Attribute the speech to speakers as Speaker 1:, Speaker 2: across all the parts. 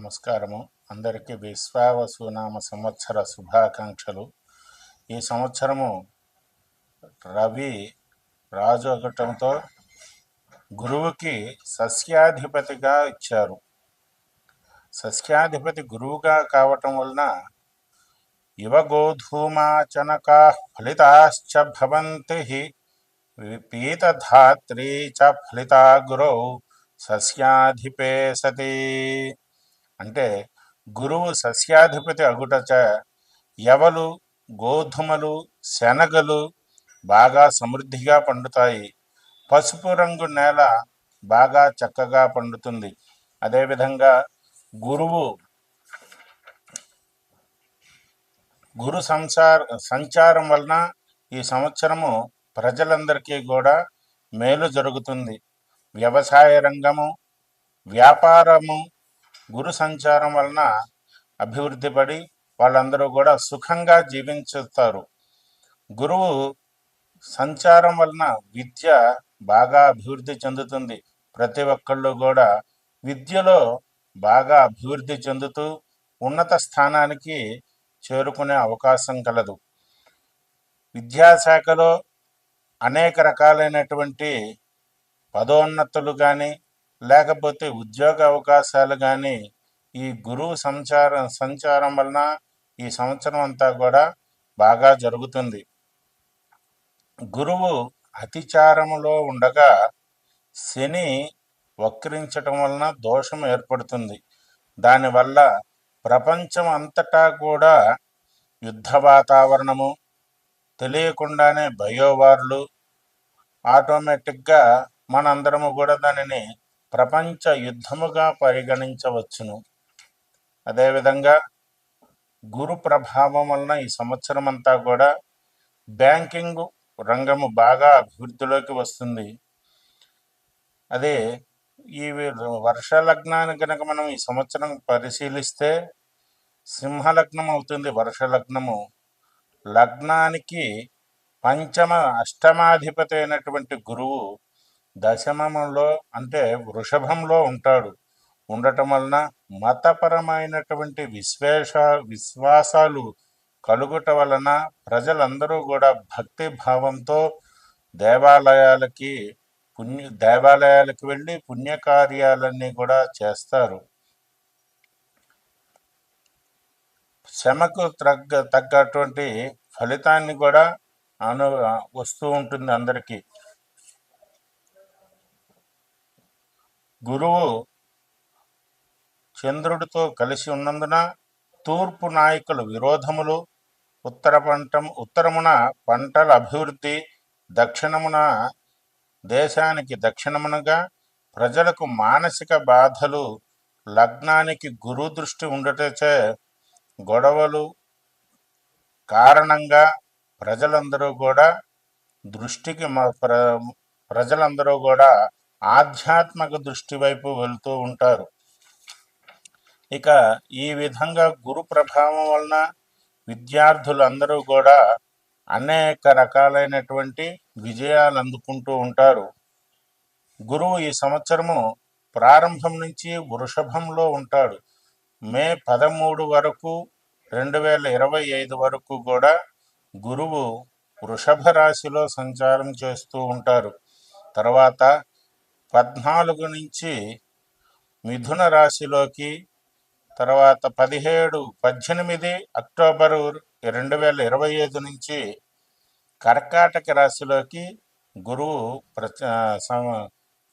Speaker 1: నమస్కారము. అందరికీ విశ్వావసునామ సంవత్సర శుభాకాంక్షలు. ఈ సంవత్సరము రవి రాజు అగటంతో గురువుకి సస్యాధిపతిగా ఇచ్చారు. సస్యాధిపతి గురువుగా కావటం వలన యువగోధూమాచనకా ఫలితాశ్చ భవంతి పీతధాత్రీ చ ఫలితా గురౌ సస్యాధిపే సతీ. అంటే గురువు సస్యాధిపతి అగుటచ ఎవలు గోధుమలు శనగలు బాగా సమృద్ధిగా పండుతాయి. పసుపు రంగు నేల బాగా చక్కగా పండుతుంది. అదేవిధంగా గురువు గురు సంసార సంచారం వలన ఈ సంవత్సరము ప్రజలందరికీ కూడా మేలు జరుగుతుంది. వ్యవసాయ రంగము వ్యాపారము గురు సంచారం వలన అభివృద్ధి పడి వాళ్ళందరూ కూడా సుఖంగా జీవించుతారు. గురువు సంచారం వలన విద్య బాగా అభివృద్ధి చెందుతుంది. ప్రతి ఒక్కళ్ళు కూడా విద్యలో బాగా అభివృద్ధి చెందుతూ ఉన్నత స్థానానికి చేరుకునే అవకాశం కలదు. విద్యాశాఖలో అనేక రకాలైనటువంటి పదోన్నతులు కానీ లేకపోతే ఉద్యోగ అవకాశాలు కానీ ఈ గురువు సంచారం సంచారం వలన ఈ సంవత్సరం అంతా కూడా బాగా జరుగుతుంది. గురువు అతిచారములో ఉండగా శని వక్రించటం వలన దోషం ఏర్పడుతుంది. దానివల్ల ప్రపంచం అంతటా కూడా యుద్ధ వాతావరణము తెలియకుండానే బయోవార్లు ఆటోమేటిక్గా మనందరము కూడా దానిని ప్రపంచ యుద్ధముగా పరిగణించవచ్చును. అదేవిధంగా గురు ప్రభావం వలన ఈ సంవత్సరం అంతా కూడా బ్యాంకింగ్ రంగము బాగా అభివృద్ధిలోకి వస్తుంది. అదే ఈ వర్ష లగ్నాన్ని కనుక మనం ఈ సంవత్సరం పరిశీలిస్తే సింహలగ్నం అవుతుంది వర్ష లగ్నము లగ్నానికి పంచమ అష్టమాధిపతి అయినటువంటి గురువు దశమంలో అంటే వృషభంలో ఉంటాడు. ఉండటం వలన మతపరమైనటువంటి విశ్వేష విశ్వాసాలు కలుగుట వలన ప్రజలందరూ కూడా భక్తి భావంతో దేవాలయాలకి పుణ్య దేవాలయాలకు వెళ్ళి పుణ్యకార్యాలన్నీ కూడా చేస్తారు. శ్రమకు తగ్గ తగ్గటువంటి ఫలితాన్ని కూడా అను వస్తూ ఉంటుంది అందరికీ. గురువు చంద్రుడితో కలిసి ఉన్నందున తూర్పు నాయకుల విరోధములు ఉత్తర పంటం ఉత్తరమున పంటల అభివృద్ధి దక్షిణమున దేశానికి దక్షిణమునగా ప్రజలకు మానసిక బాధలు లగ్నానికి గురు దృష్టి ఉండటచే గొడవలు కారణంగా ప్రజలందరూ కూడా దృష్టికి ప్ర ప్రజలందరూ కూడా ఆధ్యాత్మిక దృష్టి వైపు వెళ్తూ ఉంటారు. ఇక ఈ విధంగా గురు ప్రభావం వలన విద్యార్థులందరూ కూడా అనేక రకాలైనటువంటి విజయాలు అందుకుంటూ ఉంటారు. గురువు ఈ సంవత్సరము ప్రారంభం నుంచి వృషభంలో ఉంటాడు. మే పదమూడు వరకు రెండు వేల ఇరవై ఐదు వరకు కూడా గురువు వృషభ రాశిలో సంచారం చేస్తూ ఉంటారు. తర్వాత పద్నాలుగు నుంచి మిథున రాశిలోకి తర్వాత పదిహేడు పద్దెనిమిది అక్టోబరు రెండు వేల ఇరవై ఐదు నుంచి కర్కాటక రాశిలోకి గురువు ప్ర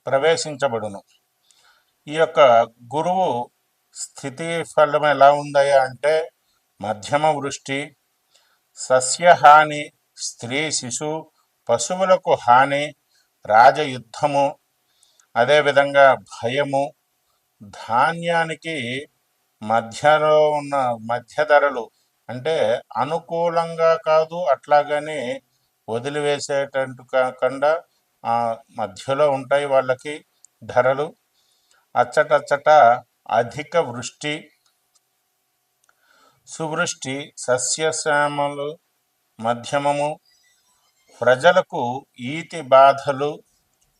Speaker 1: ప్రవేశించబడును. ఈ యొక్క గురువు స్థితి ఫలం ఎలా ఉందయ్యా అంటే మధ్యమ వృష్టి సస్యహాని స్త్రీ శిశు పశువులకు హాని రాజయుద్ధము అదేవిధంగా భయము ధాన్యానికి మధ్యలో ఉన్న మధ్య ధరలు అంటే అనుకూలంగా కాదు అట్లాగని వదిలివేసేటట్టు కాకుండా మధ్యలో ఉంటాయి వాళ్ళకి ధరలు. అచ్చటచ్చట అధిక వృష్టి సువృష్టి సస్యశ్యామలు మధ్యమము ప్రజలకు ఈతి బాధలు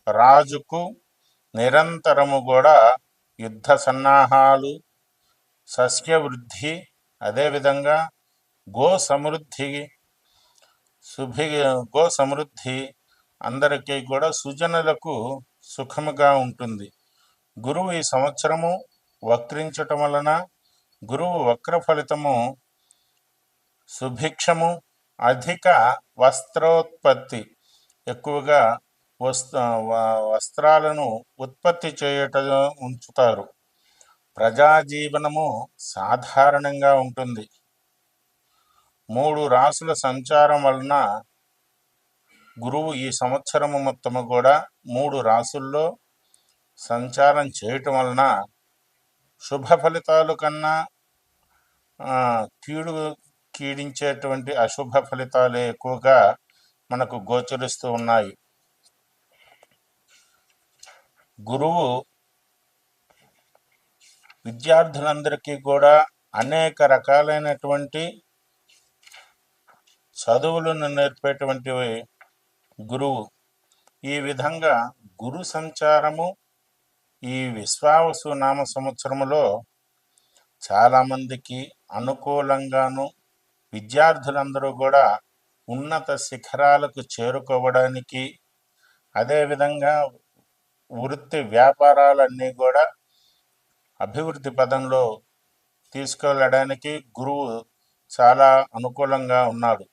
Speaker 1: రాజుకు నిరంతరము కూడా యుద్ధ సన్నాహాలు సస్యవృద్ధి అదేవిధంగా గో సమృద్ధి సుభి గో సమృద్ధి అందరికీ కూడా సుజనులకు సుఖముగా ఉంటుంది. గురువు ఈ సంవత్సరము వక్రించటం వలన గురువు వక్ర ఫలితము సుభిక్షము అధిక వస్త్రోత్పత్తి ఎక్కువగా వస్త్రాలను ఉత్పత్తి చేయట ఉంచుతారు. ప్రజాజీవనము సాధారణంగా ఉంటుంది. మూడు రాసుల సంచారం వలన గురువు ఈ సంవత్సరము మొత్తము కూడా మూడు రాసుల్లో సంచారం చేయటం వలన శుభ ఫలితాలు కన్నా కీడు కీడించేటువంటి అశుభ ఫలితాలే ఎక్కువగా మనకు గోచరిస్తూ ఉన్నాయి. గురువు విద్యార్థులందరికీ కూడా అనేక రకాలైనటువంటి చదువులను నేర్పేటువంటి గురువు. ఈ విధంగా గురు సంచారము ఈ విశ్వావసు నామ సంవత్సరములో చాలామందికి అనుకూలంగాను విద్యార్థులందరూ కూడా ఉన్నత శిఖరాలకు చేరుకోవడానికి అదేవిధంగా వృత్తి వ్యాపారాలన్నీ కూడా అభివృద్ధి పదంలో తీసుకెళ్ళడానికి గురువు చాలా అనుకూలంగా ఉన్నాడు.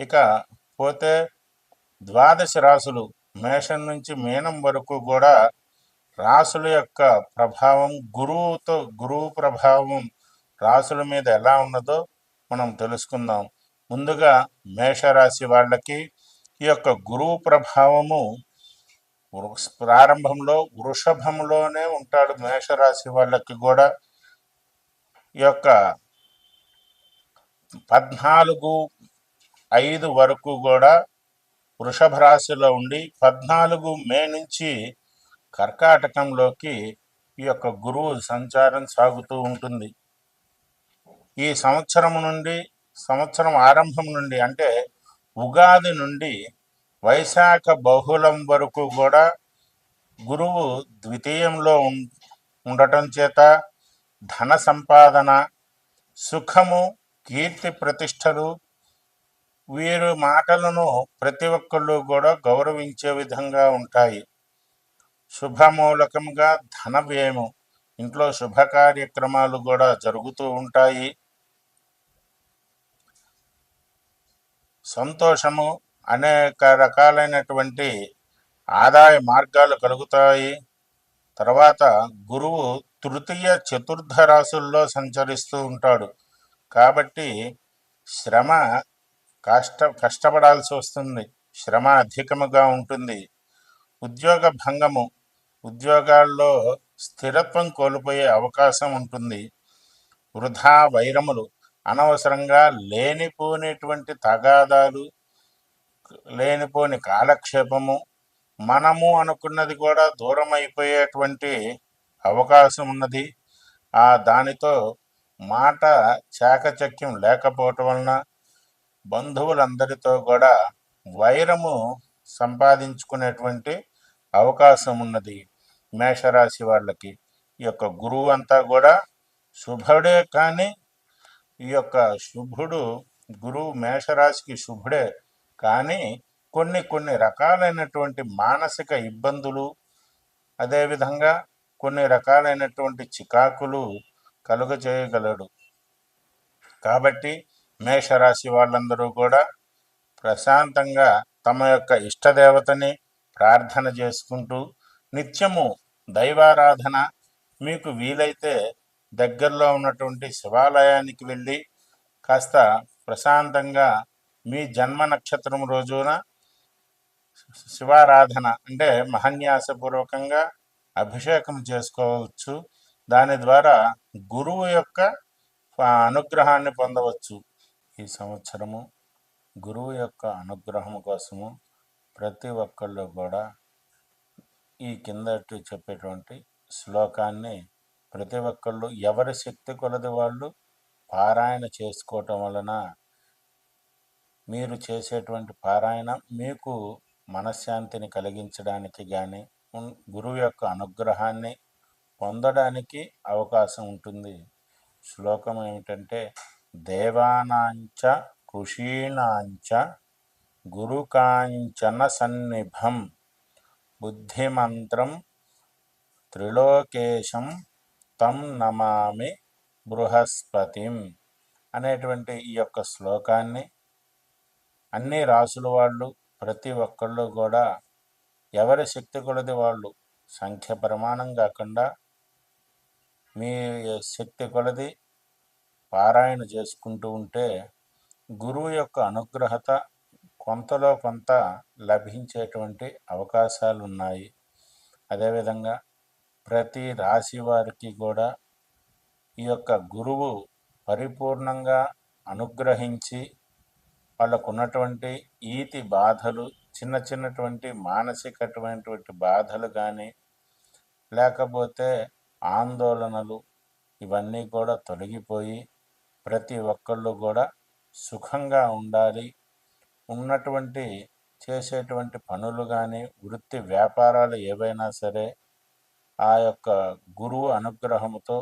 Speaker 1: ఇక పోతే ద్వాదశ రాసులు మేషం నుంచి మీనం వరకు కూడా రాసుల యొక్క ప్రభావం గురువుతో గురువు ప్రభావం రాసుల మీద ఎలా ఉన్నదో మనం తెలుసుకుందాం. ముందుగా మేషరాశి వాళ్ళకి ఈ యొక్క గురువు ప్రభావము ప్రారంభంలో వృషభంలోనే ఉంటాడు మేషరాశి వాళ్ళకి కూడా. ఈ యొక్క పద్నాలుగు ఐదు వరకు కూడా వృషభ రాశిలో ఉండి పద్నాలుగు మే నుంచి కర్కాటకంలోకి ఈ యొక్క గురువు సంచారం సాగుతూ ఉంటుంది. ఈ సంవత్సరం నుండి సంవత్సరం ఆరంభం నుండి అంటే ఉగాది నుండి వైశాఖ బహుళం వరకు కూడా గురువు ద్వితీయంలో ఉం- ఉండటం చేత ధన సంపాదన సుఖము కీర్తి ప్రతిష్టలు వీరు మాటలను ప్రతి ఒక్కళ్ళు కూడా గౌరవించే విధంగా ఉంటాయి. శుభమూలకంగా ధన వ్యయము ఇంట్లో శుభ కార్యక్రమాలు కూడా జరుగుతూ ఉంటాయి. సంతోషము అనేక రకాలైనటువంటి ఆదాయ మార్గాలు కలుగుతాయి. తర్వాత గురువు తృతీయ చతుర్థ రాసుల్లో సంచరిస్తూ ఉంటాడు. కాబట్టి శ్రమ కష్ట కష్టపడాల్సి వస్తుంది. శ్రమ అధికముగా ఉంటుంది. ఉద్యోగ భంగము ఉద్యోగాల్లో స్థిరత్వం కోల్పోయే అవకాశం ఉంటుంది. వృధా వైరములు అనవసరంగా లేనిపోనేటువంటి తగాదాలు లేనిపోని కాలక్షేపము మనము అనుకున్నది కూడా దూరం అయిపోయేటువంటి అవకాశం ఉన్నది ఆ దానితో మాట చాకచక్యం లేకపోవటం వలన బంధువులందరితో కూడా వైరము సంపాదించుకునేటువంటి అవకాశం ఉన్నది మేషరాశి వాళ్ళకి. ఈ యొక్క గురువు అంతా కూడా శుభుడే కానీ ఈ యొక్క శుభుడు గురువు మేషరాశికి శుభుడే. కానీ కొన్ని కొన్ని రకాలైనటువంటి మానసిక ఇబ్బందులు అదేవిధంగా కొన్ని రకాలైనటువంటి చికాకులు కలుగజేయగలడు కాబట్టి మేషరాశి వాళ్ళందరూ కూడా ప్రశాంతంగా తమ యొక్క ఇష్టదేవతని ప్రార్థన చేసుకుంటూ నిత్యము దైవారాధన మీకు వీలైతే దగ్గరలో ఉన్నటువంటి శివాలయానికి వెళ్ళి కాస్త ప్రశాంతంగా మీ జన్మ నక్షత్రం రోజున శివారాధన అంటే మహన్యాసపూర్వకంగా అభిషేకం చేసుకోవచ్చు. దాని ద్వారా గురువు యొక్క అనుగ్రహాన్ని పొందవచ్చు. ఈ సంవత్సరము గురువు యొక్క అనుగ్రహం కోసము ప్రతి ఒక్కళ్ళు కూడా ఈ కిందటి చెప్పేటువంటి శ్లోకాన్ని ప్రతి ఒక్కళ్ళు ఎవరి శక్తి కొలది వాళ్ళు పారాయణ చేసుకోవటం వలన మీరు చేసేటువంటి పారాయణ మీకు మనశ్శాంతిని కలిగించడానికి కానీ గురువు యొక్క అనుగ్రహాన్ని పొందడానికి అవకాశం ఉంటుంది. శ్లోకం ఏమిటంటే దేవానాంచ ఋషీణాంచ గురుకాంచన సన్నిభం బుద్ధిమంత్రం త్రిలోకేశం తం నమామి బృహస్పతిం అనేటువంటి ఈ యొక్క శ్లోకాన్ని అన్ని రాసుల వాళ్ళు ప్రతి ఒక్కళ్ళు కూడా ఎవరి శక్తి కొలది వాళ్ళు? సంఖ్య ప్రమాణం కాకుండా మీ శక్తి కొలది పారాయణ చేసుకుంటూ ఉంటే గురువు యొక్క అనుగ్రహత కొంతలో కొంత లభించేటువంటి అవకాశాలు ఉన్నాయి అదేవిధంగా ప్రతి రాశి వారికి కూడా ఈ యొక్క గురువు పరిపూర్ణంగా అనుగ్రహించి వాళ్ళకు ఉన్నటువంటి ఈతి బాధలు చిన్న చిన్నటువంటి మానసికటువంటి బాధలు కానీ లేకపోతే ఆందోళనలు ఇవన్నీ కూడా తొలగిపోయి ప్రతి ఒక్కళ్ళు కూడా సుఖంగా ఉండాలి. ఉన్నటువంటి చేసేటువంటి పనులు కానీ వృత్తి వ్యాపారాలు ఏవైనా సరే ఆ యొక్క గురువు అనుగ్రహంతో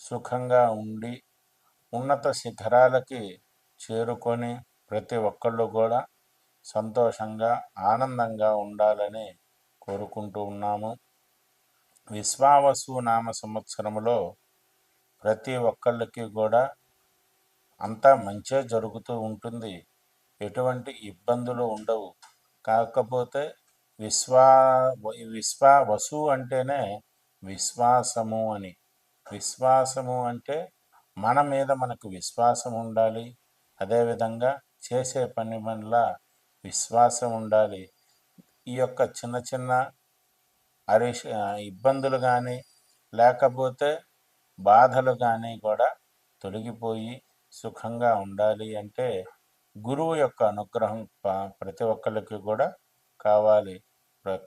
Speaker 1: సుఖంగా ఉండి ఉన్నత శిఖరాలకి చేరుకొని ప్రతి ఒక్కళ్ళు కూడా సంతోషంగా ఆనందంగా ఉండాలని కోరుకుంటూ ఉన్నాము. విశ్వావసు నామ సంవత్సరములో ప్రతి ఒక్కళ్ళకి కూడా అంతా మంచే జరుగుతూ ఉంటుంది. ఎటువంటి ఇబ్బందులు ఉండవు. కాకపోతే విశ్వా విశ్వా వసు అంటేనే విశ్వాసము అని. విశ్వాసము అంటే మన మీద మనకు విశ్వాసం ఉండాలి. అదేవిధంగా చేసే పని పనుల విశ్వాసం ఉండాలి. ఈ యొక్క చిన్న చిన్న అరిష ఇబ్బందులు కానీ లేకపోతే బాధలు కానీ కూడా తొలగిపోయి సుఖంగా ఉండాలి అంటే గురువు యొక్క అనుగ్రహం ప్రతి ఒక్కరికి కూడా కావాలి.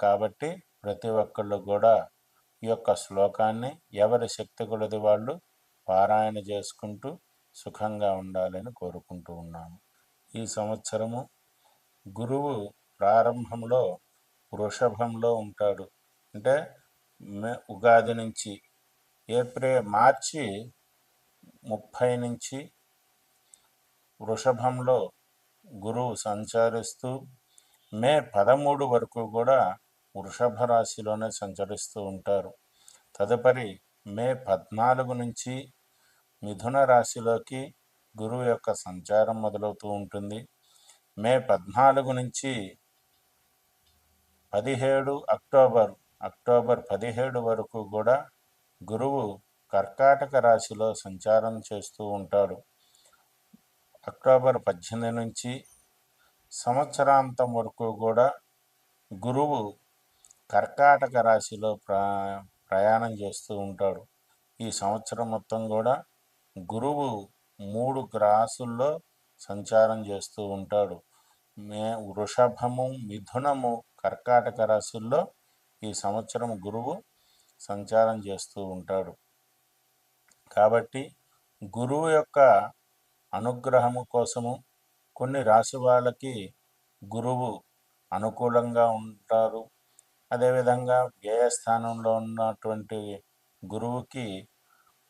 Speaker 1: కాబట్టి ప్రతి ఒక్కళ్ళు కూడా ఈ యొక్క శ్లోకాన్ని ఎవరి శక్తి కొలది వాళ్ళు పారాయణ చేసుకుంటూ సుఖంగా ఉండాలని కోరుకుంటూ ఉన్నాము. ఈ సంవత్సరము గురువు ప్రారంభంలో వృషభంలో ఉంటాడు. అంటే మే ఉగాది నుంచి ఏప్రిల్ మార్చి ముప్పై నుంచి వృషభంలో గురువు సంచరిస్తూ మే పదమూడు వరకు కూడా వృషభ రాశిలోనే సంచరిస్తూ ఉంటారు. తదుపరి మే పద్నాలుగు నుంచి మిథున రాశిలోకి గురువు యొక్క సంచారం మొదలవుతూ ఉంటుంది. మే పద్నాలుగు నుంచి పదిహేడు అక్టోబర్ అక్టోబర్ పదిహేడు వరకు కూడా గురువు కర్కాటక రాశిలో సంచారం చేస్తూ ఉంటాడు. అక్టోబర్ పద్దెనిమిది నుంచి సంవత్సరాంతం వరకు కూడా గురువు కర్కాటక రాశిలో ప్రయాణం చేస్తూ ఉంటాడు. ఈ సంవత్సరం మొత్తం కూడా గురువు మూడు గ్రాసుల్లో సంచారం చేస్తూ ఉంటాడు. మే వృషభము మిథునము కర్కాటక రాశుల్లో ఈ సంవత్సరం గురువు సంచారం చేస్తూ ఉంటాడు. కాబట్టి గురువు యొక్క అనుగ్రహము కోసము కొన్ని రాశి వాళ్ళకి గురువు అనుకూలంగా ఉంటారు. అదేవిధంగా వ్యయస్థానంలో ఉన్నటువంటి గురువుకి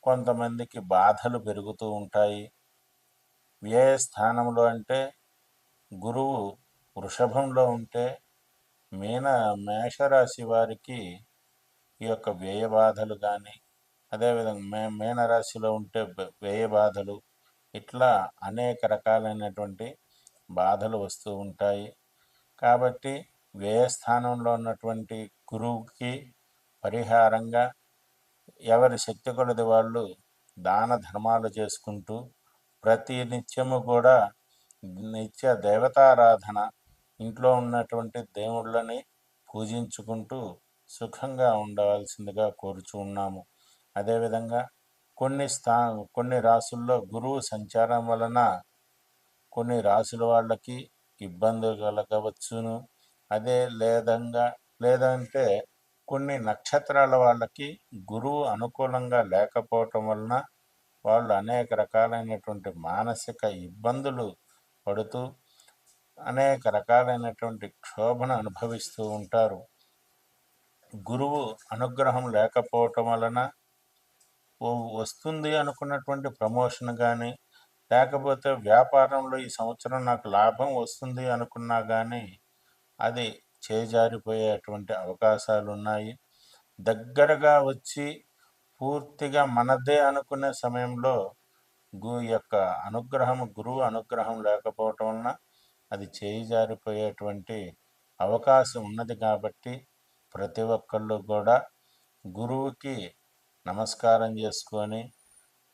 Speaker 1: కొంతమందికి బాధలు పెరుగుతూ ఉంటాయి. వ్యయ స్థానంలో అంటే గురువు వృషభంలో ఉంటే మీన మేషరాశి వారికి ఈ యొక్క వ్యయ బాధలు కానీ అదేవిధంగా మే మీనరాశిలో ఉంటే వ్యయ బాధలు ఇట్లా అనేక రకాలైనటువంటి బాధలు వస్తూ ఉంటాయి. కాబట్టి వ్యయస్థానంలో ఉన్నటువంటి గురువుకి పరిహారంగా ఎవరి శక్తి కొలది వాళ్ళు దాన ధర్మాలు చేసుకుంటూ ప్రతి నిత్యము కూడా నిత్య దేవతారాధన ఇంట్లో ఉన్నటువంటి దేవుళ్ళని పూజించుకుంటూ సుఖంగా ఉండవలసిందిగా కోరుచు ఉన్నాము. అదేవిధంగా కొన్ని స్థా కొన్ని రాసుల్లో గురువు సంచారం వలన కొన్ని రాసుల వాళ్ళకి ఇబ్బందులు కలగవచ్చును. అదే లేదంగా లేదంటే కొన్ని నక్షత్రాల వాళ్ళకి గురువు అనుకూలంగా లేకపోవటం వలన వాళ్ళు అనేక రకాలైనటువంటి మానసిక ఇబ్బందులు పడుతూ అనేక రకాలైనటువంటి క్షోభను అనుభవిస్తూ ఉంటారు. గురువు అనుగ్రహం లేకపోవటం వలన ఓ వస్తుంది అనుకున్నటువంటి ప్రమోషన్ కానీ లేకపోతే వ్యాపారంలో ఈ సంవత్సరం నాకు లాభం వస్తుంది అనుకున్నా కానీ అది చేజారిపోయేటువంటి అవకాశాలు ఉన్నాయి దగ్గరగా వచ్చి పూర్తిగా మనదే అనుకునే సమయంలో గు యొక్క అనుగ్రహం గురువు అనుగ్రహం లేకపోవటం వలన అది చేయి జారిపోయేటువంటి అవకాశం ఉన్నది కాబట్టి ప్రతి ఒక్కళ్ళు కూడా గురువుకి నమస్కారం చేసుకొని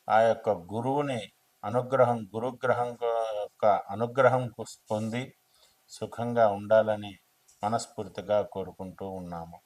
Speaker 1: ఆ యొక్క గురువుని అనుగ్రహం గురుగ్రహం యొక్క అనుగ్రహం పొంది సుఖంగా ఉండాలని మనస్ఫూర్తిగా కోరుకుంటూ ఉన్నాము.